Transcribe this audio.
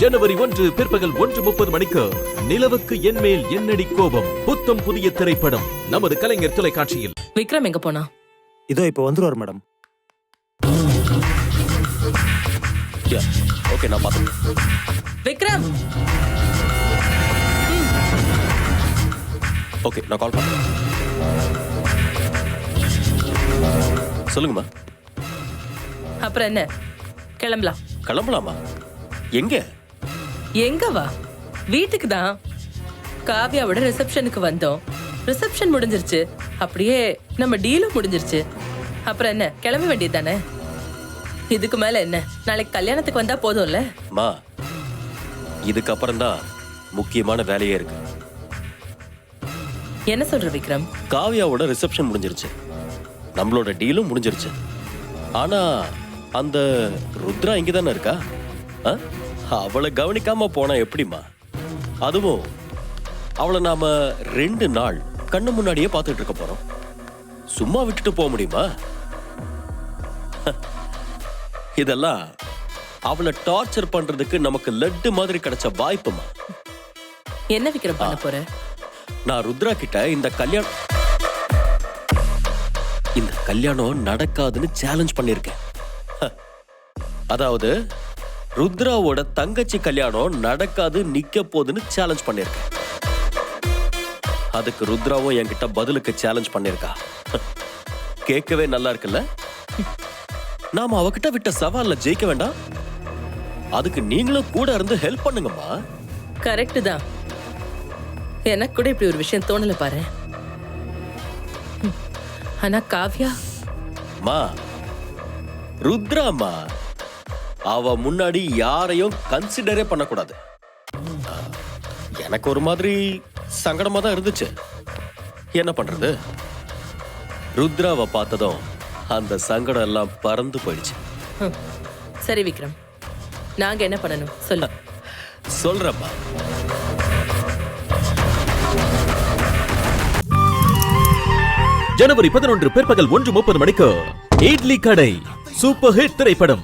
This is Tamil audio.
ஜனவரி ஒன்று பிற்பகல் ஒன்று முப்பது மணிக்கு நிலவுக்கு என்மேல் என்னடி கோபம்? புத்தம் புதிய திரைப்படம். நமது கலைஞர் தொலைக்காட்சியில். விக்ரம் எங்க போனா? இதோ இப்போ வந்துருவார் மேடம். ஓகே நான் பார்த்துக்கிறேன். விக்ரம்! ஓகே நான் கால் பண்ணுறேன் சொல்லுங்கம்மா அப்புறம் என்ன? கிளம்பலாம். கிளம்பலாமா? எங்க? எங்க வா? வீட்டுக்கு தான். காவ்யாவோட ரிசப்ஷனுக்கு வந்தோம். ரிசப்ஷன் முடிஞ்சிருச்சு. அப்படியே நம்ம டீலும் முடிஞ்சிருச்சு. அப்புறம் என்ன கிளம்ப வேண்டியது தானே? இதுக்கு மேல என்ன? நாளைக்கு கல்யாணத்துக்கு வந்தா போதும்ல? மா இதுக்கப்புறம் தான் முக்கியமான வேலையே இருக்கு. என்ன சொல்ற விக்ரம்? காவ்யாவோட ரிசப்ஷன் முடிஞ்சிருச்சு. நம்மளோட டீலும் முடிஞ்சிருச்சு. ஆனா அந்த ருத்ரா இங்க தானே இருக்கா? அவளை கவனிக்காம போனா எப்படிம்மா? அதுவும் அவளை நாம ரெண்டு நாள் கண்ணு முன்னாடியே பார்த்துட்டு இருக்க போறோம். சும்மா விட்டுட்டு போக முடியுமா? இதெல்லாம் அவளை டார்ச்சர் பண்றதுக்கு நமக்கு லட்டு மாதிரி கிடைச்ச வாய்ப்புமா? என்ன விக்ரம் பண்ண போற? நான் ருத்ரா கிட்ட இந்த கல்யாணம் இந்த கல்யாணம் நடக்காதுன்னு சேலஞ்ச் பண்ணிருக்கேன் ஹ. அதாவது ருத்ராவோட தங்கச்சி கல்யாணம் நடக்காது நிக்க போகுதுன்னு சேலஞ்ச் பண்ணிருக்கேன் அதுக்கு ருத்ராவும் என்கிட்ட பதிலுக்கு சேலஞ்ச் பண்ணிருக்கா. கேட்கவே நல்லா இருக்குல்ல? நாம அவகிட்ட விட்ட சவால்ல ஜெயிக்க வேண்டாம். அதுக்கு நீங்களும் கூட இருந்து ஹெல்ப் பண்ணுங்கம்மா. கரெக்ட் தான். எனக்கு கூட இப்படி ஒரு விஷயம் தோணல பாரு. ஆனா காவ்யா. மா ருத்ராமா அவ முன்னாடி யாரையும் கன்சிடரே பண்ணக்கூடாது. எனக்கு ஒரு மாதிரி சங்கடமா தான் இருந்துச்சு. என்ன பண்றது? ருத்ராவை பார்த்ததும் அந்த சங்கடம் எல்லாம் பறந்து போயிடுச்சு. சரி விக்ரம். நாங்க என்ன பண்ணணும்? சொல்லு. சொல்றப்பா ஜனவரி பதினொன்று பிற்பகல் ஒன்று முப்பது மணிக்கு இட்லி கடை சூப்பர் ஹிட் திரைப்படம்.